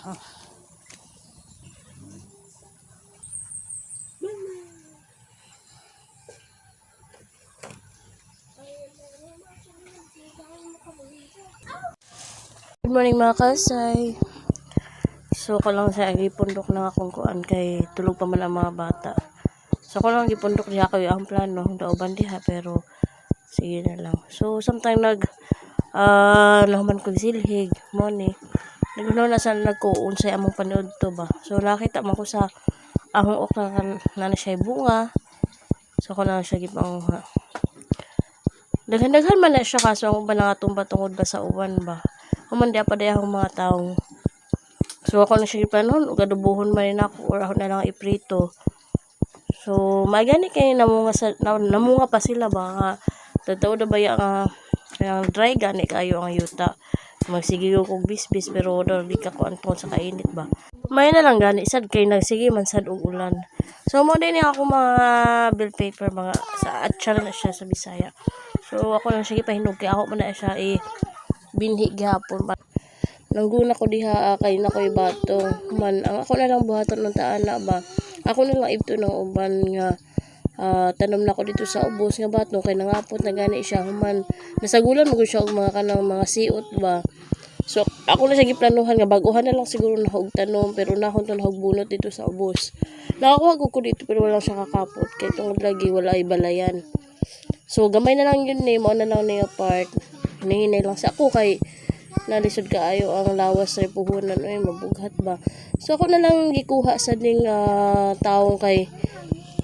Ah. Good morning mga kasay. So ko lang sa gipundok na akong kuan kay tulog pa man ang mga bata. So ko lang gipundok diha kayo ang plano dauban diha pero sige na lang. So sometime nag ah naman ko silhig mo Nagno na sa nagkuunsay among panood to ba. So nakita man ko sa ahong okra na na siya bunga. So ko na siya gipang Daghan-daghan man na siya kaso ang ba nangatumba tungod ba sa uwan ba. Human pa akong mga taong So ako na siya giplanon ug adubuhon man rin ako or ako na lang iprito. So magani kay namunga sa na, namunga pa sila ba nga totoo na ba ya nga kaya dry gani kayo ang yuta. Magsige ko kog bisbis pero daw di ka kuan sa kainit ba. May na lang gani sad kay nagsige man sad og ulan. So mo din ako mga bill paper mga sa atchal na siya sa Bisaya. So ako lang siya gipahinog kay ako man siya i binhi gihapon ba. Nangguna ko diha ah, kay na ko'y bato. Man, ang ako na lang buhaton ng taana ba. Ako na lang ibto ng uban nga ah, tanom na ko dito sa ubos nga bato kay nangapot na gani siya human nasagulan mo siya og mga kanang mga siot ba. So ako na siya giplanuhan nga baguhan na lang siguro na og tanom pero nahon to na og bunot dito sa ubos. Nakakuha ko ko dito pero wala siya kakapot kay tungod lagi wala ay balayan. So gamay na lang yun ni mo na lang niya part. Hinihinay lang sa ako kay nalisod kaayo ang lawas sa puhunan ay mabughat ba. So ako na lang gikuha sa ding ah, taong kay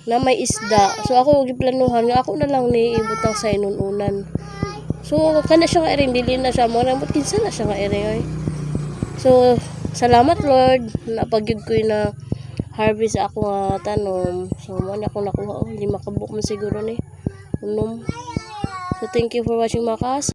na may isda. So ako giplanuhan nga ako na lang ni ibutang sa inununan. So kana siya nga iring dili na siya mo na but kinsa na siya nga iring oy. So salamat Lord napagyud ko na harvest ako nga tanom. So mo na ako nakuha oh, lima ka buok man siguro ni. Unom. So thank you for watching mga kas.